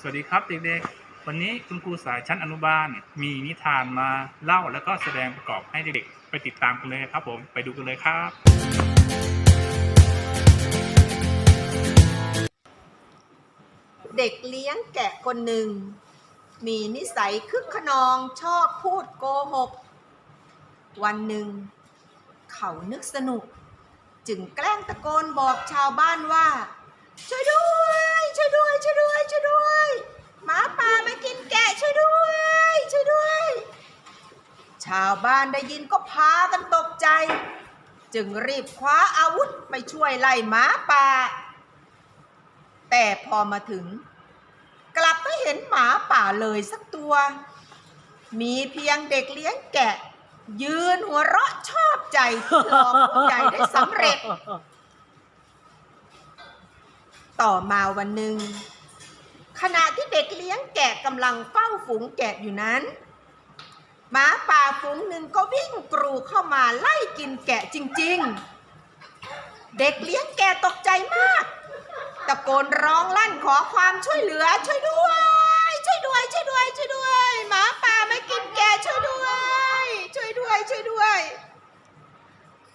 สวัสดีครับเด็กๆ วันนี้คุณครูสายชั้นอนุบาล มีนิทานมาเล่าแล้วก็แสดงประกอบให้เด็กๆ ไปติดตามกันเลยครับผม ไปดูกันเลยครับ เด็กเลี้ยงแกะคนหนึ่ง มีนิสัยคึกขนองชอบพูดโกหก วันหนึ่ง เขานึกสนุก จึงแกล้งตะโกนบอกชาวบ้านว่า ช่วยด้วย ช่วยด้วย ช่วยด้วย ช่วยด้วยหมาป่ามากินแกะช่วยด้วย ช่วยด้วย ชาวบ้านได้ยินก็พากันตกใจ จึงรีบคว้าอาวุธไปช่วยไล่หมาป่า แต่พอมาถึง กลับไม่เห็นหมาป่าเลยสักตัว มีเพียงเด็กเลี้ยงแกะ ยืนหัวเราะชอบใจที่หลอกผู้ใหญ่ได้สำเร็จ ต่อมาวันหนึ่งขณะที่เด็กเลี้ยงแกะกำลังเฝ้าฝูงแกะอยู่นั้น หมาป่าฝูงหนึ่งก็วิ่งกรูเข้ามาไล่กินแกะจริง ๆ เด็กเลี้ยงแกะตกใจมาก ตะโกนร้องลั่นขอความช่วยเหลือช่วยด้วย ช่วยด้วย ช่วยด้วย ช่วยด้วยหมาป่ามากินแกะช่วยด้วย ช่วยด้วย ช่วยด้วย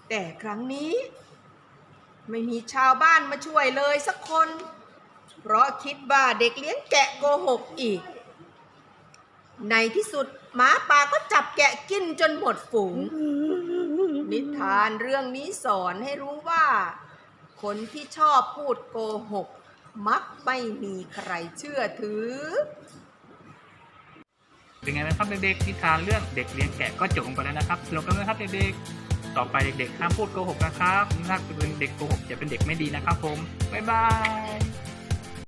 แต่ครั้งนี้ ไม่มีชาวบ้านมาช่วยเลยสักคน เพราะคิดว่าเด็กเลี้ยงแกะโกหกอีก ในที่สุดหมาป่าก็จับแกะกินจนหมดฝูง นิทานเรื่องนี้สอนให้รู้ว่า คนที่ชอบพูดโกหก มักไม่มีใครเชื่อถือ เป็นไงบ้างครับเด็กๆนิทานเรื่องเด็กเลี้ยงแกะก็จบลงไปแล้วนะครับสรุปกันเลยครับเด็กๆต่อไปเด็กๆห้ามพูดโกหกนะครับถ้าเป็นเด็กโกหกจะเป็นเด็กไม่ดีนะครับผมบ๊ายบาย